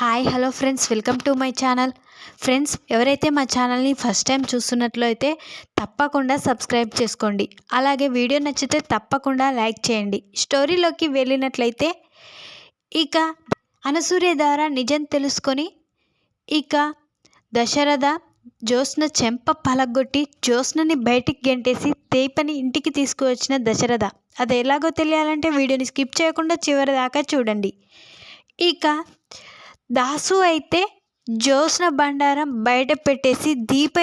Hi hello friends welcome to my channel. Friends ఎవరైతే మా ఛానల్ని ఫస్ట్ టైం చూస్తున్నట్లయితే తప్పకుండా సబ్స్క్రైబ్ చేసుకోండి. అలాగే వీడియో నచ్చితే తప్పకుండా లైక్ చేయండి. స్టోరీలోకి వెళ్ళినట్లయితే ఇక అనసూర్య ద్వారా నిజం తెలుసుకొని ఇక దశరథ జ్యోత్స్న చెంప పలగొట్టి జ్యోత్స్నని బయటికి గెంటేసి తేపని ఇంటికి తీసుకువచ్చిన దశరథ. అది ఎలాగో తెలియాలంటే వీడియోని స్కిప్ చేయకుండా చివరి దాకా చూడండి. ఇక దాసు అయితే జ్యోత్స్న బండారం బయట పెట్టేసి దీప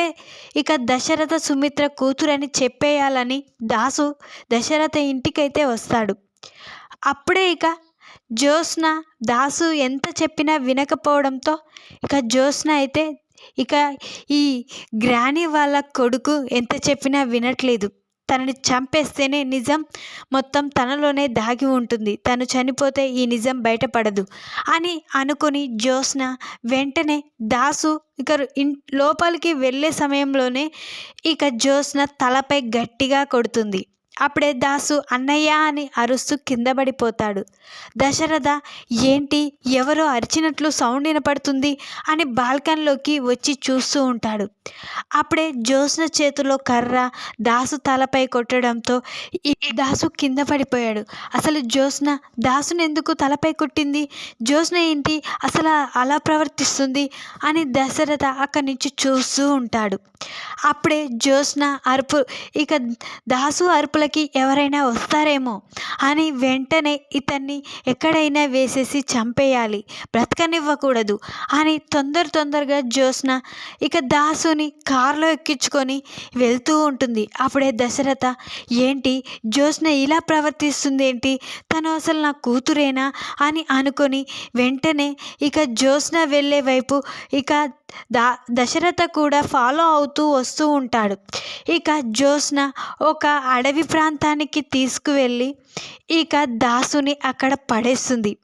ఇక దశరథ సుమిత్ర కూతురని చెప్పేయాలని దాసు దశరథ ఇంటికైతే వస్తాడు. అప్పుడే ఇక జ్యోత్స్న దాసు ఎంత చెప్పినా వినకపోవడంతో ఇక జ్యోత్స్న అయితే ఇక ఈ గ్రాని వాళ్ళ కొడుకు ఎంత చెప్పినా వినట్లేదు. తనని చంపేస్తేనే నిజం మొత్తం తనలోనే దాగి ఉంటుంది. తను చనిపోతే ఈ నిజం బయటపడదు అని అనుకుని జ్యోత్స్న వెంటనే దాసు ఇక ఇన్ లోపలికి వెళ్ళే సమయంలోనే ఇక జ్యోత్స్న తలపై గట్టిగా కొడుతుంది. అప్పుడే దాసు అన్నయ్య అని అరుస్తూ కింద పడిపోతాడు. దశరథ ఏంటి? ఎవరో అరిచినట్లు సౌండ్ వినపడుతుంది? అని బాల్కన్లోకి వచ్చి చూస్తూ ఉంటాడు. అప్పుడే జ్యోత్స్న చేతిలో కర్ర దాసు తలపై కొట్టడంతో ఈ దాసు కింద పడిపోయాడు. అసలు జ్యోత్స్న దాసుని ఎందుకు తలపై కొట్టింది? జ్యోత్స్న ఏంటి? అసలు అలా ప్రవర్తిస్తుంది? అని దశరథ అక్కడి నుంచి చూస్తూ ఉంటాడు. అప్పుడే జ్యోత్స్న అరుపు ఇక దాసు లోపలికి ఎవరైనా వస్తారేమో అని వెంటనే ఇతన్ని ఎక్కడైనా వేసేసి చంపేయాలి. బ్రతకనివ్వకూడదు అని తొందర తొందరగా జ్యోత్స్న ఇక దాసుని కారులో ఎక్కించుకొని వెళ్తూ ఉంటుంది. అప్పుడే దశరథ ఏంటి? జ్యోత్స్న ఇలా ప్రవర్తిస్తుంది ఏంటి తను అసలు నా కూతురేనా? అని అనుకొని వెంటనే ఇక జ్యోత్స్న వెళ్ళే వైపు ఇక దా దశరథ కూడా ఫాలో అవుతూ వస్తూ ఉంటాడు. ఇక జ్యోత్స్న ఒక అడవి ప్రాంతానికి తీసుకువెళ్ళి ఇక దాసుని అక్కడ పడేస్తుంది.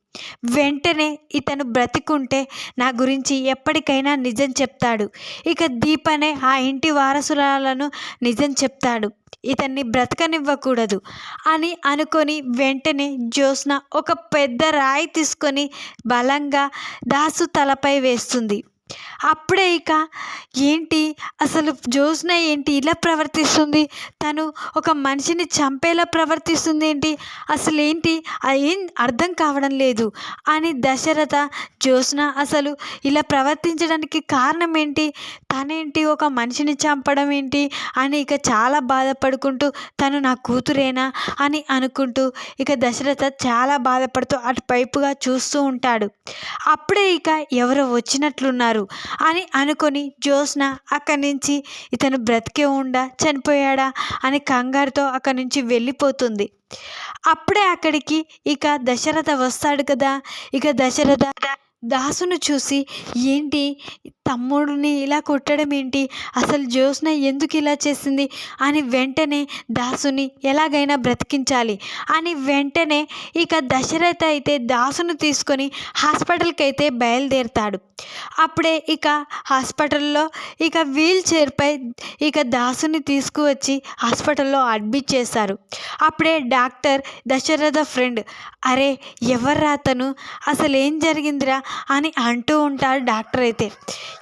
వెంటనే ఇతను బ్రతికుంటే నా గురించి ఎప్పటికైనా నిజం చెప్తాడు. ఇక దీపనే ఆ ఇంటి వారసురాలను నిజం చెప్తాడు. ఇతన్ని బ్రతకనివ్వకూడదు అని అనుకొని వెంటనే జ్యోత్స్న ఒక పెద్ద రాయి తీసుకొని బలంగా దాసు తలపై వేస్తుంది. అప్పుడే ఇక ఏంటి? అసలు జ్యోత్స్న ఏంటి? ఇలా ప్రవర్తిస్తుంది. తను ఒక మనిషిని చంపేలా ప్రవర్తిస్తుంది ఏంటి? అసలు ఏంటి? ఏం అర్థం కావడం లేదు. అని దశరథ జ్యోత్స్న అసలు ఇలా ప్రవర్తించడానికి కారణం ఏంటి? తనేంటి? ఒక మనిషిని చంపడం ఏంటి? అని ఇక చాలా బాధపడుకుంటూ తను నా కూతురేనా? అని అనుకుంటూ ఇక దశరథ చాలా బాధపడుతూ అటువైపుగా చూస్తూ ఉంటాడు. అప్పుడే ఇక ఎవరో వచ్చినట్లున్నారు. అని అనుకొని జ్యోత్స్న అక్కడి నుంచి ఇతను బ్రతికే ఉండా చనిపోయాడా? అని కంగారుతో అక్కడి నుంచి వెళ్ళిపోతుంది. అప్పుడే అక్కడికి ఇక దశరథ వస్తాడు కదా ఇక దశరథ దాసును చూసి ఏంటి తమ్ముడిని ఇలా కొట్టడం ఏంటి? అసలు జ్యోత్స్న ఎందుకు ఇలా చేసింది? అని వెంటనే దాసుని ఎలాగైనా బ్రతికించాలి. అని వెంటనే ఇక దశరథ అయితే దాసును తీసుకొని హాస్పిటల్కి అయితే బయలుదేరుతాడు. అప్పుడే ఇక హాస్పిటల్లో ఇక వీల్ చైర్పై ఇక దాసుని తీసుకువచ్చి హాస్పిటల్లో అడ్మిట్ చేశారు. అప్పుడే డాక్టర్ దశరథ ఫ్రెండ్ అరే ఎవర్రా అతను? అసలు ఏం జరిగిందిరా? అని అంటూ ఉంటాడు డాక్టర్ అయితే.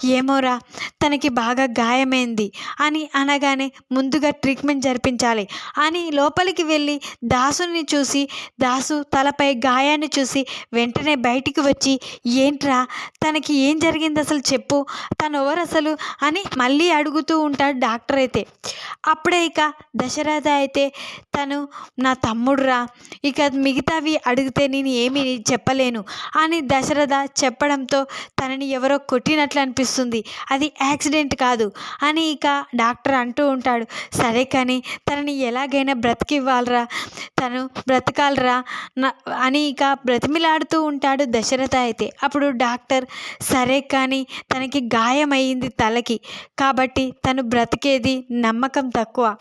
ఏమోరా తనకి బాగా గాయమైంది అని అనగానే ముందుగా ట్రీట్మెంట్ జరిపించాలి అని లోపలికి వెళ్ళి దాసుని చూసి దాసు తలపై గాయాన్ని చూసి వెంటనే బయటికి వచ్చి ఏంట్రా తనకి ఏం జరిగింది అసలు చెప్పు తను ఎవరు అసలు? అని మళ్ళీ అడుగుతూ ఉంటాడు డాక్టర్ అయితే. అప్పుడే ఇక దశరథ అయితే తను నా తమ్ముడురా ఇక మిగతావి అడిగితే నేను ఏమీ చెప్పలేను అని దశరథ చెప్పడంతో తనని ఎవరో కొట్టినట్లు అనిపిస్తుంది. అది యాక్సిడెంట్ కాదు. అని ఇక డాక్టర్ అంటూ ఉంటాడు. సరే కానీ తనని ఎలాగైనా బ్రతికివ్వాలరా. తను బ్రతకాలరా నా అని ఇక బ్రతిమిలాడుతూ ఉంటాడు దశరథ అయితే. అప్పుడు డాక్టర్ సరే కానీ తనకి గాయమైంది తలకి. కాబట్టి తను బ్రతికేది నమ్మకం తక్కువ.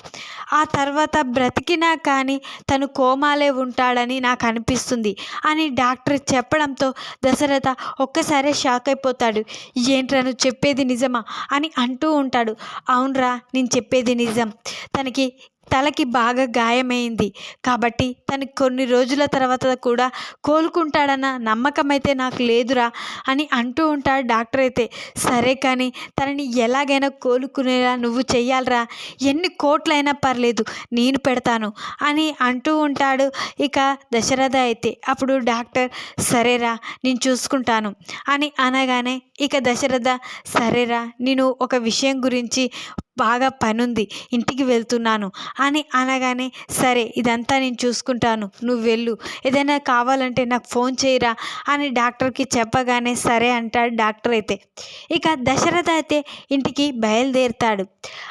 ఆ తర్వాత బ్రతికినా కానీ తను కోమాలే ఉంటాడని నాకు అనిపిస్తుంది అని డాక్టర్ చెప్పడంతో దశరథ ఒక్కసారే షాక్ అయిపోతాడు. ఏంట్రను నువ్వు చెప్పేది నిజమా అని అంటూ ఉంటాడు. అవునరా నేను చెప్పేది నిజం. తనకి తలకి బాగా గాయమైంది. కాబట్టి తను కొన్ని రోజుల తర్వాత కూడా కోలుకుంటాడన్న నమ్మకం అయితే నాకు లేదురా అని అంటూ ఉంటాడు డాక్టర్ అయితే. సరే కానీ తనని ఎలాగైనా కోలుకునేలా నువ్వు చెయ్యాలరా. ఎన్ని కోట్లైనా పర్లేదు నేను పెడతాను అని అంటూ ఉంటాడు ఇక దశరథ అయితే. అప్పుడు డాక్టర్ సరేరా నేను చూసుకుంటాను అని అనగానే ఇక దశరథ సరేరా నేను ఒక విషయం గురించి బాగా పనుంది ఇంటికి వెళ్తున్నాను. అని అనగానే సరే ఇదంతా నేను చూసుకుంటాను నువ్వు వెళ్ళు. ఏదైనా కావాలంటే నాకు ఫోన్ చేయరా అని డాక్టర్కి చెప్పగానే సరే అంటాడు డాక్టర్ అయితే. ఇక దశరథ అయితే ఇంటికి బయలుదేరుతాడు.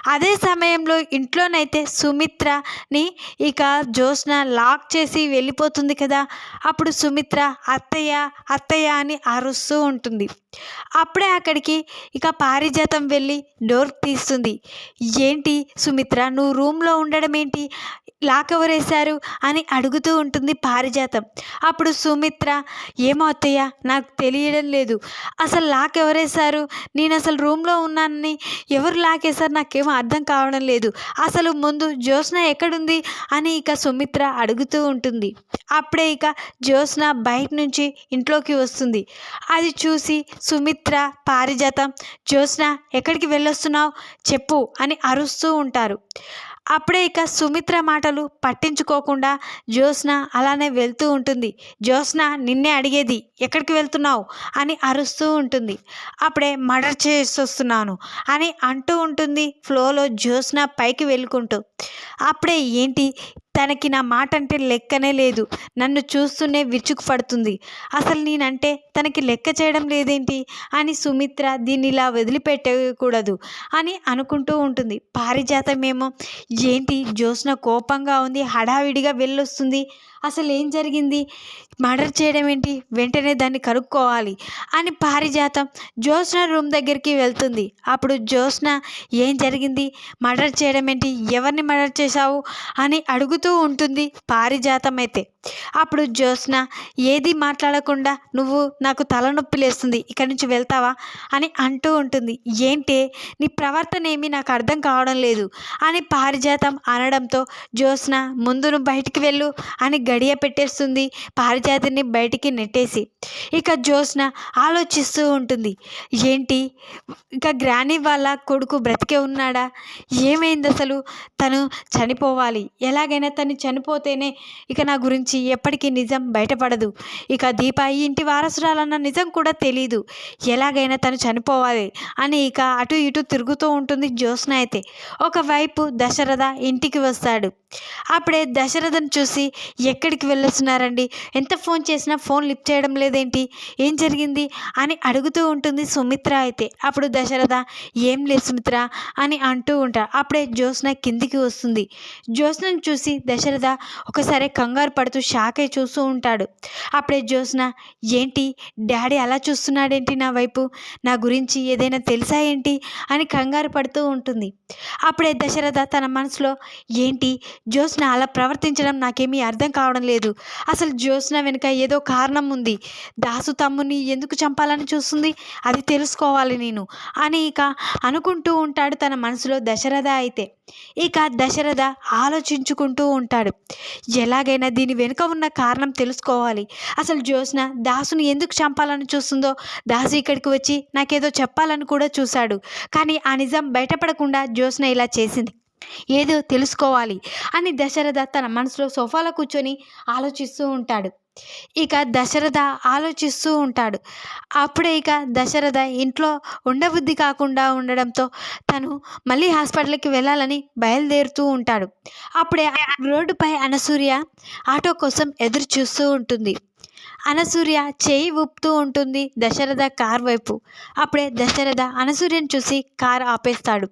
అదే సమయంలో ఇంట్లోనైతే సుమిత్రని ఇక జ్యోత్స్న లాక్ చేసి వెళ్ళిపోతుంది కదా అప్పుడు సుమిత్ర అత్తయ్య అత్తయ్య అని అరుస్తూ ఉంటుంది. అప్పుడే అక్కడికి ఇక పారిజాతం వెళ్ళి డోర్ తీస్తుంది. ఏంటి సుమిత్ర నువ్వు రూమ్లో ఉండడం ఏంటి లాకెవరేశారు అని అడుగుతూ ఉంటుంది పారిజాతం. అప్పుడు సుమిత్ర ఏమవుతాయ నాకు తెలియడం లేదు. అసలు లాక్ ఎవరేశారు నేను అసలు రూమ్లో ఉన్నానని ఎవరు లాక్ వేశారు నాకేమో అర్థం కావడం లేదు. అసలు ముందు జ్యోత్స్న ఎక్కడుంది? అని ఇక సుమిత్ర అడుగుతూ ఉంటుంది. అప్పుడే ఇక జ్యోత్స్న బయట నుంచి ఇంట్లోకి వస్తుంది. అది చూసి సుమిత్ర పారిజాతం జ్యోత్స్న ఎక్కడికి వెళ్ళొస్తున్నావు? చెప్పు అని అరుస్తూ ఉంటారు. అప్పుడే ఇక సుమిత్ర మాటలు పట్టించుకోకుండా జ్యోత్స్న అలానే వెళ్తూ ఉంటుంది. జ్యోత్స్న నిన్నే అడిగేది ఎక్కడికి వెళ్తున్నావు? అని అరుస్తూ ఉంటుంది. అప్పుడే మర్డర్ చేసి వస్తున్నాను అని అంటూ ఉంటుంది. ఫ్లోలో జ్యోత్స్న పైకి వెళ్ళుకుంటూ. అప్పుడే ఏంటి? తనకి నా మాట అంటే లెక్కనే లేదు. నన్ను చూస్తూనే విరుచుకుపడుతుంది. అసలు నేనంటే తనకి లెక్క చేయడం లేదేంటి? అని సుమిత్ర దీన్ని ఇలా వదిలిపెట్టకూడదు అని అనుకుంటూ ఉంటుంది. పారిజాతమేమో ఏంటి జ్యోత్స్న కోపంగా ఉంది హడావిడిగా వెళ్ళొస్తుంది. అసలు ఏం జరిగింది? మర్డర్ చేయడం ఏంటి వెంటనే దాన్ని కనుక్కోవాలి అని పారిజాతం జ్యోత్స్న రూమ్ దగ్గరికి వెళ్తుంది. అప్పుడు జ్యోత్స్న ఏం జరిగింది? మర్డర్ చేయడం ఏంటి ఎవరిని మర్డర్ చేశావు? అని అడుగుతూ ఉంటుంది పారిజాతం అయితే అప్పుడు జ్యోత్స్న ఏది మాట్లాడకుండా నువ్వు నాకు తలనొప్పి లేస్తుంది. ఇక్కడి నుంచి వెళ్తావా? అని అంటూ ఉంటుంది. ఏంటి? నీ ప్రవర్తన ఏమీ నాకు అర్థం కావడం లేదు అని పారిజాతం అనడంతో జ్యోత్స్న ముందు నువ్వు బయటికి వెళ్ళు అని గడియ పెట్టేస్తుంది. పారిజాతిని బయటికి నెట్టేసి. ఇక జ్యోత్స్న ఆలోచిస్తూ ఉంటుంది. ఏంటి? ఇక గ్రాని వాళ్ళ కొడుకు బ్రతికే ఉన్నాడా? ఏమైంది అసలు? తను చనిపోవాలి. ఎలాగైనా తను చనిపోతేనే ఇక నా గురించి ఎప్పటికీ నిజం బయటపడదు. ఇక దీప ఈ ఇంటి వారసురాలన్న నిజం కూడా తెలియదు ఎలాగైనా తను చనిపోవాలి అని ఇక అటు ఇటు తిరుగుతూ ఉంటుంది జ్యోత్స్న అయితే. ఒకవైపు దశరథ ఇంటికి వస్తాడు. అప్పుడే దశరథను చూసి ఎక్కడికి వెళ్ళొస్తున్నారండి? ఎంత ఫోన్ చేసినా ఫోన్ లిఫ్ట్ చేయడం లేదేంటి? ఏం జరిగింది? అని అడుగుతూ ఉంటుంది సుమిత్ర అయితే. అప్పుడు దశరథ ఏం లేదు సుమిత్ర అని అంటూ ఉంటారు అప్పుడే జ్యోత్స్న కిందికి వస్తుంది. జ్యోత్స్నను చూసి దశరథ ఒకసారి కంగారు పడుతూ షాక్ అయి చూస్తూ ఉంటాడు. అప్పుడే జ్యోత్స్న ఏంటి? డాడీ అలా చూస్తున్నాడేంటి నా వైపు? నా గురించి ఏదైనా తెలుసా ఏంటి? అని కంగారు పడుతూ ఉంటుంది. అప్పుడే దశరథ తన మనసులో ఏంటి? జ్యోత్స్న అలా ప్రవర్తించడం నాకేమీ అర్థం కావడం లేదు. అసలు జ్యోత్స్న వెనుక ఏదో కారణం ఉంది. దాసు తమ్ముని ఎందుకు చంపాలని చూస్తుంది? అది తెలుసుకోవాలి నేను. అని ఇక అనుకుంటూ ఉంటాడు తన మనసులో దశరథ అయితే. ఇక దశరథ ఆలోచించుకుంటూ ఉంటాడు. ఎలాగైనా దీని వెనుక ఉన్న కారణం తెలుసుకోవాలి. అసలు జ్యోత్స్న దాసుని ఎందుకు చంపాలని చూస్తుందో దాసు ఇక్కడికి వచ్చి నాకేదో చెప్పాలని కూడా చూశాడు. కానీ ఆ నిజం బయటపడకుండా జ్యోత్స్న ఇలా చేసింది. ఏదో తెలుసుకోవాలి అని దశరథ తన మనసులో సోఫాలో కూర్చొని ఆలోచిస్తూ ఉంటాడు. ఇక దశరథ ఆలోచిస్తూ ఉంటాడు. అప్పుడే ఇక దశరథ ఇంట్లో ఉండబుద్ధి కాకుండా ఉండడంతో తను మళ్ళీ హాస్పిటల్కి వెళ్ళాలని బయలుదేరుతూ ఉంటాడు. అప్పుడే రోడ్డుపై అనసూయ ఆటో కోసం ఎదురు చూస్తూ ఉంటుంది. అనసూయ చేయి ఊపుతూ ఉంటుంది దశరథ కార్ వైపు. అప్పుడే దశరథ అనసూర్యను చూసి కార్ ఆపేస్తాడు.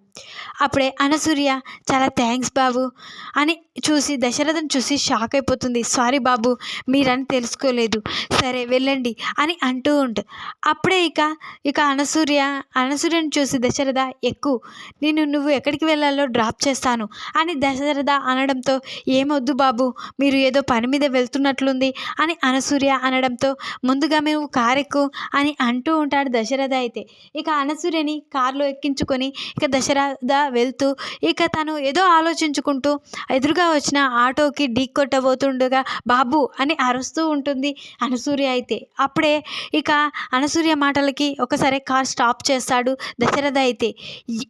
అప్పుడే అనసూయ చాలా థ్యాంక్స్ బాబు అని చూసి దశరథను చూసి షాక్ అయిపోతుంది. సారీ బాబు మీరని తెలుసుకోలేదు. సరే వెళ్ళండి అని అంటూ ఉంటుంది అప్పుడే ఇక ఇక అనసూర్య అనసూర్యను చూసి దశరథ ఎక్కువ నేను నువ్వు ఎక్కడికి వెళ్ళాలో డ్రాప్ చేస్తాను అని దశరథ అనడంతో ఏమొద్దు బాబు మీరు ఏదో పని మీద వెళ్తున్నట్లుంది అని అనసూర్య అనడంతో ముందుగా మేము కారెక్కు అని అంటూ ఉంటాడు దశరథ అయితే. ఇక అనసూర్యని కారులో ఎక్కించుకొని ఇక దశరథ వెళ్తూ ఇక తను ఏదో ఆలోచించుకుంటూ ఎదురుగా వచ్చిన ఆటోకి ఢీ కొట్టబోతుండగా బాబు అని అరుస్తూ ఉంటుంది అనసూర్య అయితే. అప్పుడే ఇక అనసూర్య మాటలకి ఒకసారి కార్ స్టాప్ చేస్తాడు దశరథ అయితే.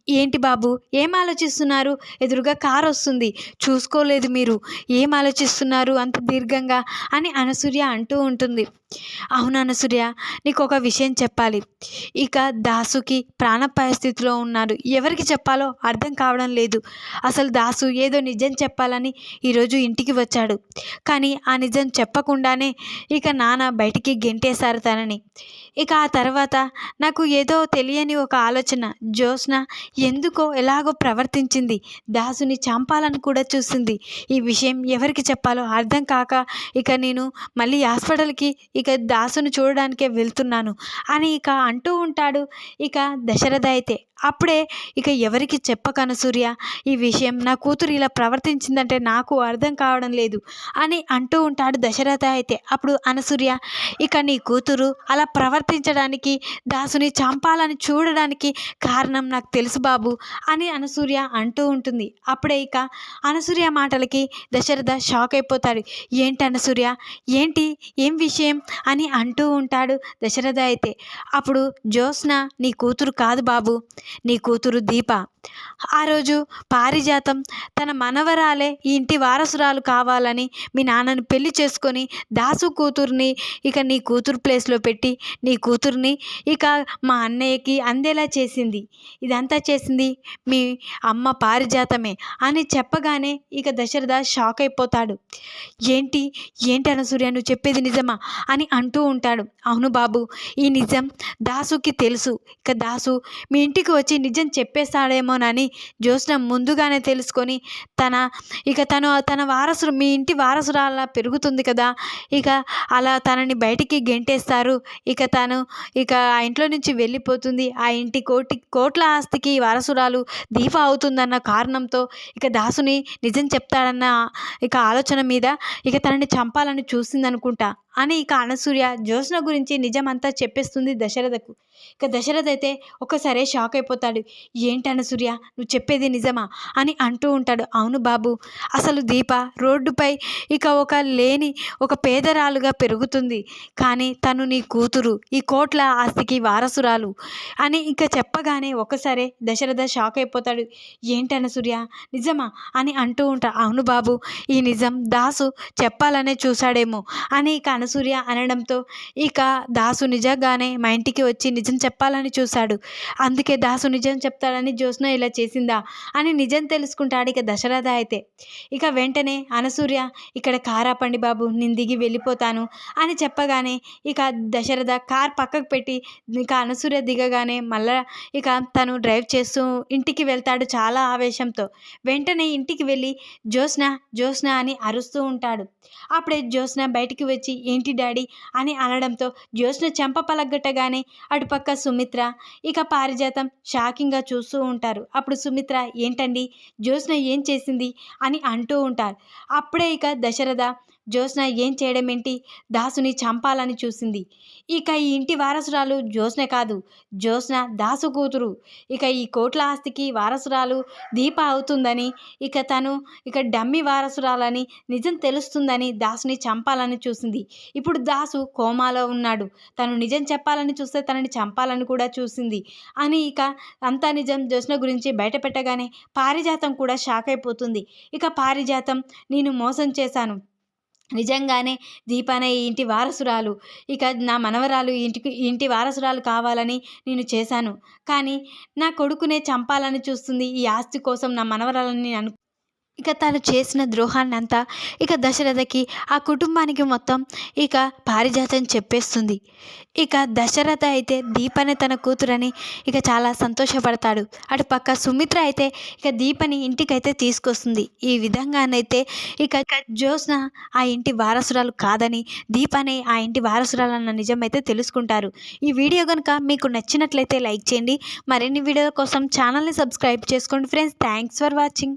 ఏంటి బాబు ఏం ఆలోచిస్తున్నారు? ఎదురుగా కార్ వస్తుంది. చూసుకోలేదు మీరు. ఏం ఆలోచిస్తున్నారు అంత దీర్ఘంగా? అని అనసూర్య అంటూ ఉంటుంది. అవును అనసూయ నీకు ఒక విషయం చెప్పాలి. ఇక దాసుకి ప్రాణాపాయ స్థితిలో ఉన్నారు ఎవరికి చెప్పాలో అర్థం కావడం లేదు. అసలు దాసు ఏదో నిజం చెప్పాలని ఈరోజు ఇంటికి వచ్చాడు. కానీ ఆ నిజం చెప్పకుండానే ఇక నాన్న బయటికి గెంటేశారు తనని. ఇక ఆ తర్వాత నాకు ఏదో తెలియని ఒక ఆలోచన. జ్యోత్స్న ఎందుకో ఎలాగో ప్రవర్తించింది. దాసుని చంపాలని కూడా చూసింది. ఈ విషయం ఎవరికి చెప్పాలో అర్థం కాక ఇక నేను మళ్ళీ హాస్పిటల్కి ఇక దాసును చూడడానికే వెళ్తున్నాను అని ఇక అంటూ ఉంటాడు ఇక దశరథ అయితే. అప్పుడే ఇక ఎవరికి చెప్పకన సూర్య? ఈ విషయం నా కూతురు ఇలా ప్రవర్తించిందంటే నాకు అర్థం కావడం లేదు అని అంటూ ఉంటాడు దశరథ అయితే. అప్పుడు అనసూర్య ఇక నీ కూతురు అలా ప్రవర్తించడానికి దాసుని చంపాలని చూడడానికి కారణం నాకు తెలుసు బాబు అని అనసూర్య అంటూ ఉంటుంది. అప్పుడే ఇక అనసూర్య మాటలకి దశరథ షాక్ అయిపోతాడు. ఏంటి అనసూర్య ఏంటి? ఏం విషయం? అని అంటూ ఉంటాడు దశరథ అయితే. అప్పుడు జ్యోత్స్న నీ కూతురు కాదు బాబు. నీ కూతురు దీప. ఆ రోజు పారిజాతం తన మనవరాలే ఈ ఇంటి వారసురాలు కావాలని మీ నాన్నని పెళ్ళి చేసుకొని దాసు కూతుర్ని ఇక నీ కూతురు ప్లేస్లో పెట్టి నీ కూతుర్ని ఇక మా అన్నయ్యకి అందేలా చేసింది. ఇదంతా చేసింది మీ అమ్మ పారిజాతమే అని చెప్పగానే ఇక దశరథ షాక్ అయిపోతాడు. ఏంటి? ఏంటి అనసూర్య నువ్వు చెప్పేది నిజమా? అని అంటూ ఉంటాడు. అవును బాబు ఈ నిజం దాసుకి తెలుసు. ఇక దాసు మీ ఇంటికి వచ్చి నిజం చెప్పేస్తాడేమోనని జ్యోత్స్న ముందుగానే తెలుసుకొని తన ఇక తను తన వారసుడు మీ ఇంటి వారసురాలా పెరుగుతుంది కదా. ఇక అలా తనని బయటికి గెంటేస్తారు. ఇక తను ఇక ఆ ఇంట్లో నుంచి వెళ్ళిపోతుంది. ఆ ఇంటి కోటి కోట్ల ఆస్తికి వారసురాలు దీప అవుతుందన్న కారణంతో ఇక దాసుని నిజం చెప్తాడన్న ఇక ఆలోచన మీద ఇక తనని చంపాలని చూసిందనుకుంటా. అని ఇక అనసూయ జ్యోత్స్న గురించి నిజమంతా చెప్పేస్తుంది దశరథకు. ఇక దశరథ అయితే ఒకసారే షాక్ అయిపోతాడు. ఏంటి అనసూయ? నువ్వు చెప్పేది నిజమా? అని అంటూ ఉంటాడు. అవును బాబు అసలు దీప రోడ్డుపై ఇక ఒక లేని ఒక పేదరాలుగా పెరుగుతుంది. కానీ తను నీ కూతురు ఈ కోట్ల ఆస్తికి వారసురాలు అని ఇక చెప్పగానే ఒక్కసారే దశరథ షాక్ అయిపోతాడు. ఏంటి అనసూయ? నిజమా? అని అంటూ ఉంటా. అవును బాబు ఈ నిజం దాసు చెప్పాలనే చూశాడేమో అని ఇక అనసూయ అనడంతో ఇక దాసు నిజంగానే మా ఇంటికి వచ్చి నిజం చెప్పాలని చూశాడు. అందుకే దాసు నిజం చెప్తాడని జ్యోత్స్న ఇలా చేసిందా అని నిజం తెలుసుకుంటాడు ఇక దశరథ అయితే. ఇక వెంటనే అనసూయ ఇక్కడ కార్ ఆపండి బాబు నేను దిగి వెళ్ళిపోతాను అని చెప్పగానే ఇక దశరథ కార్ పక్కకు పెట్టి ఇక అనసూయ దిగగానే మళ్ళా ఇక తను డ్రైవ్ చేస్తూ ఇంటికి వెళ్తాడు చాలా ఆవేశంతో. వెంటనే ఇంటికి వెళ్ళి జ్యోత్స్న జ్యోత్స్న అని అరుస్తూ ఉంటాడు. అప్పుడే జ్యోత్స్న బయటికి వచ్చి ఏంటి డాడీ అని అనడంతో జ్యోత్స్న చెంప పలగొట్టగానే అటుపక్క సుమిత్ర ఇక పారిజాతం షాకింగ్గా చూస్తూ ఉంటారు. అప్పుడు సుమిత్ర ఏంటండి? జ్యోత్స్న ఏం చేసింది? అని అంటూ ఉంటారు. అప్పుడే ఇక దశరథ జ్యోత్స్న ఏం చేయడం ఏంటి దాసుని చంపాలని చూసింది. ఇక ఈ ఇంటి వారసురాలు జ్యోత్స్న కాదు జ్యోత్స్న దాసు కూతురు. ఇక ఈ కోట్ల ఆస్తికి వారసురాలు దీప అవుతుందని ఇక తను ఇక డమ్మి వారసురాలని నిజం తెలుస్తుందని దాసుని చంపాలని చూసింది. ఇప్పుడు దాసు కోమాలో ఉన్నాడు. తను నిజం చెప్పాలని చూస్తే తనని చంపాలని కూడా చూసింది. అని ఇక అంతా నిజం జ్యోత్స్న గురించి బయట పెట్టగానే పారిజాతం కూడా షాక్ అయిపోతుంది. ఇక పారిజాతం నేను మోసం చేశాను. నిజంగానే దీపానే ఈ ఇంటి వారసురాలు. ఇక నా మనవరాలు ఇంటికి ఇంటి వారసురాలు కావాలని నేను చేశాను. కానీ నా కొడుకునే చంపాలని చూస్తుంది ఈ ఆస్తి కోసం నా మనవరాలని అను ఇక తను చేసిన ద్రోహాన్ని అంతా ఇక దశరథకి ఆ కుటుంబానికి మొత్తం ఇక పారిజాతం చెప్పేస్తుంది. ఇక దశరథ అయితే దీపనే తన కూతురని ఇక చాలా సంతోషపడతాడు. అటు పక్క సుమిత్ర అయితే ఇక దీపని ఇంటికైతే తీసుకొస్తుంది. ఈ విధంగానైతే ఇక జ్యోత్స్న ఆ ఇంటి వారసురాలు కాదని దీపనే ఆ ఇంటి వారసురాలు అన్న నిజమైతే తెలుసుకుంటారు. ఈ వీడియో కనుక మీకు నచ్చినట్లయితే లైక్ చేయండి. మరిన్ని వీడియోల కోసం ఛానల్ని సబ్స్క్రైబ్ చేసుకోండి ఫ్రెండ్స్. Thanks for watching.